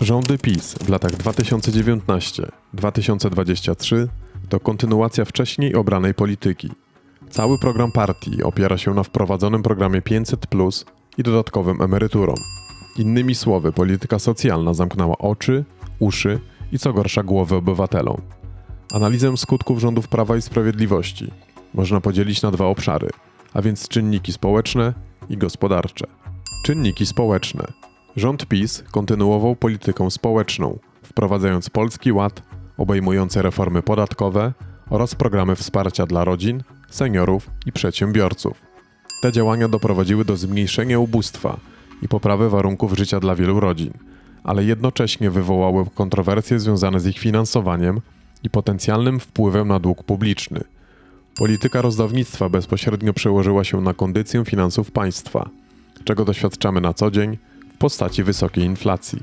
Rządy PiS w latach 2019-2023 to kontynuacja wcześniej obranej polityki. Cały program partii opiera się na wprowadzonym programie 500 i dodatkowym emeryturom. Innymi słowy, polityka socjalna zamknęła oczy, uszy i co gorsza głowy obywatelom. Analizę skutków rządów Prawa i Sprawiedliwości można podzielić na dwa obszary, a więc czynniki społeczne i gospodarcze. Czynniki społeczne. Rząd PiS kontynuował politykę społeczną, wprowadzając Polski Ład, obejmujący reformy podatkowe oraz programy wsparcia dla rodzin, seniorów i przedsiębiorców. Te działania doprowadziły do zmniejszenia ubóstwa i poprawy warunków życia dla wielu rodzin, ale jednocześnie wywołały kontrowersje związane z ich finansowaniem i potencjalnym wpływem na dług publiczny. Polityka rozdawnictwa bezpośrednio przełożyła się na kondycję finansów państwa, czego doświadczamy na co dzień postaci wysokiej inflacji.